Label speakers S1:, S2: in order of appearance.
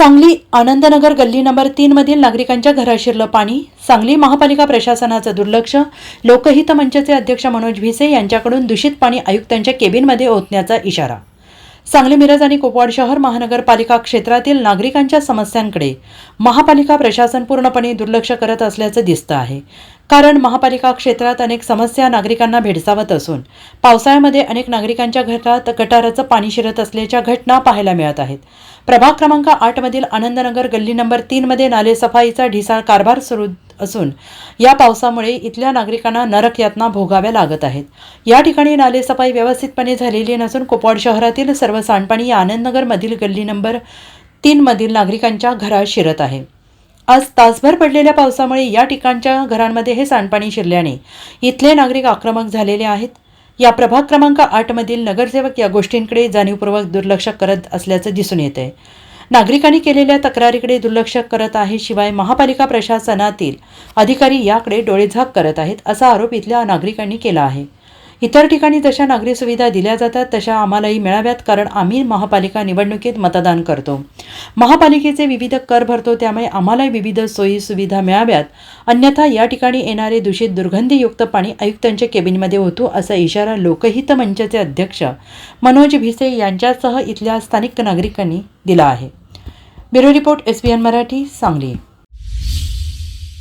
S1: सांगली आनंदनगर गल्ली नंबर तीन मधील नागरिकांच्या घरात शिरलं पाणी. सांगली महापालिका प्रशासनाचं दुर्लक्ष. लोकहित मंचचे अध्यक्ष मनोज भिसे यांच्याकडून दूषित पाणी आयुक्तांच्या केबिनमध्ये ओतण्याचा इशारा. सांगली मिरज आणि कुपवाड शहर महानगरपालिका क्षेत्रातील नागरिकांच्या समस्यांकडे महापालिका प्रशासन पूर्णपणे दुर्लक्ष करत असल्याचं दिसतं आहे. कारण महापालिका क्षेत्रात अनेक समस्या नागरिकांना भेडसावत असून पावसाळ्यामध्ये अनेक नागरिकांच्या घरात गटाराचं पाणी शिरत असल्याच्या घटना पाहायला मिळत आहेत. प्रभाग क्रमांक आठमधील आनंदनगर गल्ली नंबर तीनमध्ये नाले सफाईचा ढिसाळ कारभार सुरू असून या पावसामुळे इथल्या नागरिकांना नरक यातना भोगाव्या लागत आहेत. या ठिकाणी नालेसफाई व्यवस्थितपणे झालेली नसून कुपवाड शहरातील सर्व सांडपाणी या आनंदनगरमधील गल्ली नंबर तीनमधील नागरिकांच्या घरात शिरत आहे. आज तासभर पडलेल्या पावसामुळे या ठिकाणच्या घरांमध्ये हे सांडपाणी शिरल्याने इथले नागरिक आक्रमक झालेले आहेत. या प्रभाग क्रमांक आठमधील नगरसेवक या गोष्टींकडे जाणीवपूर्वक दुर्लक्ष करत असल्याचं दिसून येत. आहे नागरिकांनी केलेल्या तक्रारीकडे दुर्लक्ष करत आहे शिवाय महापालिका प्रशासनातील अधिकारी याकडे डोळेझाक करत आहेत असा आरोप इथल्या नागरिकांनी केला आहे. इतर ठिकाणी जशा नागरी सुविधा दिल्या जातात तशा आम्हालाही मिळाव्यात कारण आम्ही महापालिका निवडणुकीत मतदान करतो. महापालिकेचे विविध कर भरतो त्यामुळे आम्हालाही विविध सोयी सुविधा मिळाव्यात. अन्यथा या ठिकाणी येणारे दूषित दुर्गंधीयुक्त पाणी आयुक्तांच्या केबिनमध्ये होतो असा इशारा लोकहित मंचचे अध्यक्ष मनोज भिसे यांच्यासह इथल्या स्थानिक नागरिकांनी दिला आहे. Bureau report S B N Marathi Sangli.